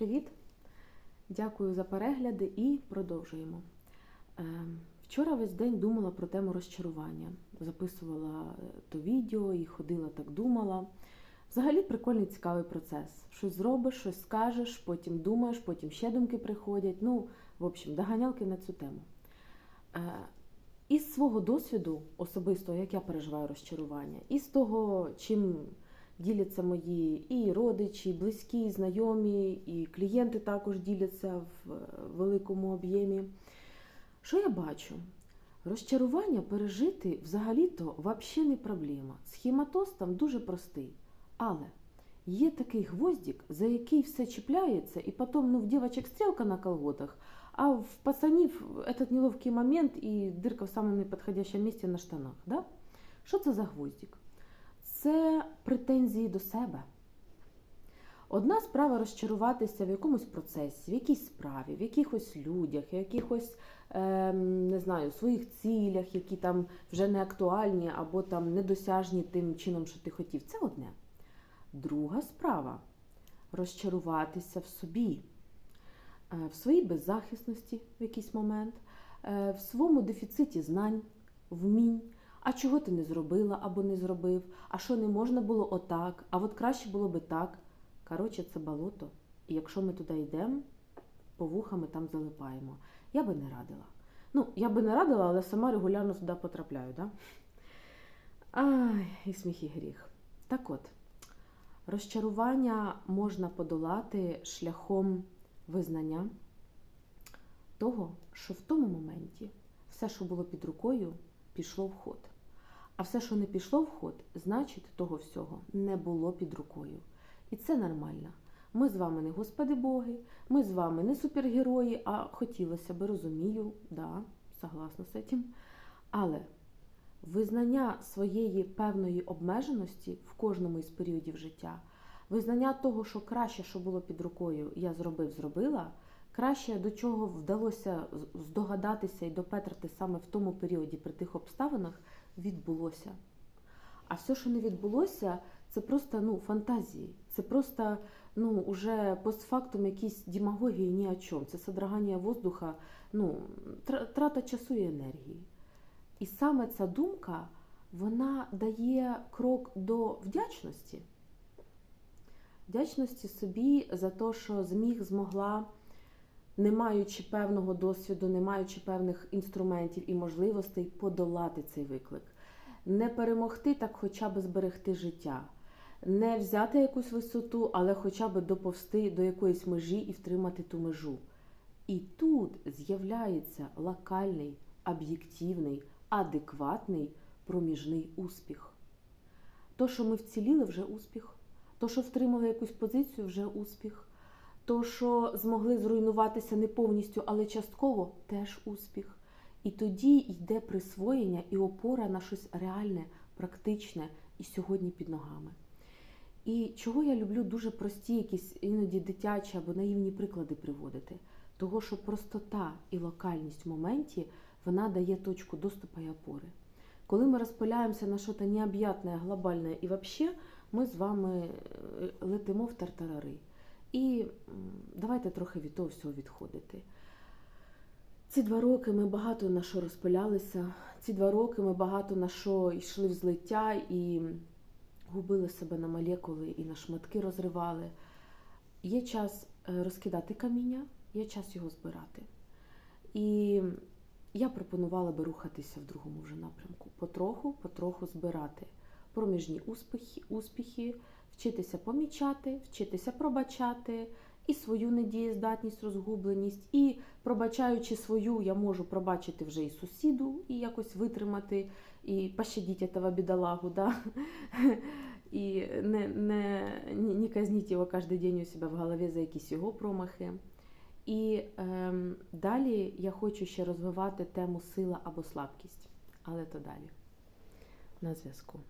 Привіт! Дякую за перегляди і продовжуємо. Е, Вчора весь день думала про тему розчарування. Записувала е, то відео і ходила так думала. Взагалі прикольний цікавий процес. Щось зробиш, щось скажеш, потім думаєш, потім ще думки приходять. Ну, в общем, доганялки на цю тему. Е, Із свого досвіду особистого, як я переживаю розчарування, і з того, чим діляться мої і родичі, і близькі, і знайомі, і клієнти також діляться в е, великому об'ємі. Що я бачу? Розчарування пережити взагалі-то взагалі не проблема. Схематоз там дуже простий. Але є такий гвоздик, за який все чіпляється, і потім ну, в дівчаток стрілка на колготах, а в пацанів этот неловкий момент і дирка в самому неподходящому місці на штанах. Да? Що це за гвоздик? Це претензії до себе. Одна справа розчаруватися в якомусь процесі, в якійсь справі, в якихось людях, в якихось ем, не знаю, своїх цілях, які там вже не актуальні або там недосяжні тим чином, що ти хотів. Це одне. Друга справа розчаруватися в собі, е, в своїй беззахисності в якийсь момент, е, в своєму дефіциті знань, вмінь. А чого ти не зробила або не зробив? А що не можна було отак? А от краще було би так. Коротше, це болото. І якщо ми туди йдемо, по вухами там залипаємо. Я би не радила. Ну, я би не радила, але сама регулярно туди потрапляю, да? Ай, і сміх, і гріх. Так от, розчарування можна подолати шляхом визнання того, що в тому моменті все, що було під рукою, пішло в ход. А все, що не пішло в ход, значить, того всього не було під рукою. І це нормально. Ми з вами не Господи Боги, ми з вами не супергерої, а хотілося би, розумію, да, согласна з цим. Але визнання своєї певної обмеженості в кожному із періодів життя, визнання того, що краще, що було під рукою, я зробив, зробила, краще до чого вдалося здогадатися і допетрити саме в тому періоді при тих обставинах, відбулося. А все, що не відбулося, це просто ну, фантазії. Це просто ну, уже постфактум якісь демагогії ні о чому. Це содрогання воздуха, ну, трата часу і енергії. І саме ця думка вона дає крок до вдячності. Вдячності собі за те, що зміг, змогла, не маючи певного досвіду, не маючи певних інструментів і можливостей, подолати цей виклик. Не перемогти, так хоча б зберегти життя не взяти якусь висоту, але хоча б доповсти до якоїсь межі і втримати ту межу. І тут з'являється локальний, об'єктивний, адекватний проміжний успіх. То, що ми вціліли, вже успіх, то, що втримали якусь позицію, вже успіх. То, що змогли зруйнуватися не повністю, але частково теж успіх. І тоді йде присвоєння і опора на щось реальне, практичне і сьогодні під ногами. І чого я люблю дуже прості, якісь іноді дитячі або наївні приклади приводити. Того, що простота і локальність в моменті вона дає точку доступу і опори. Коли ми розпиляємося на щось необ'ятне, глобальне і взагалі, ми з вами е, летимо в тартарари. І давайте трохи від того всього відходити. Ці два роки ми багато на що розпилялися, ці два роки ми багато на що йшли в злиття і губили себе на молекули і на шматки розривали. Є час е, розкидати каміння, є час його збирати. І я пропонувала би рухатися в другому вже напрямку. Потроху, потроху збирати проміжні успіхи, успіхи, вчитися помічати, вчитися пробачати. І свою недієздатність, розгубленість, і пробачаючи свою, я можу пробачити вже і сусіду, і якось витримати, і пощадіть этого бідолагу, да? і не не, не казніть його кожен день у себе в голові за якісь його промахи. І ем, далі я хочу ще розвивати тему сила або слабкість, але то далі. На зв'язку.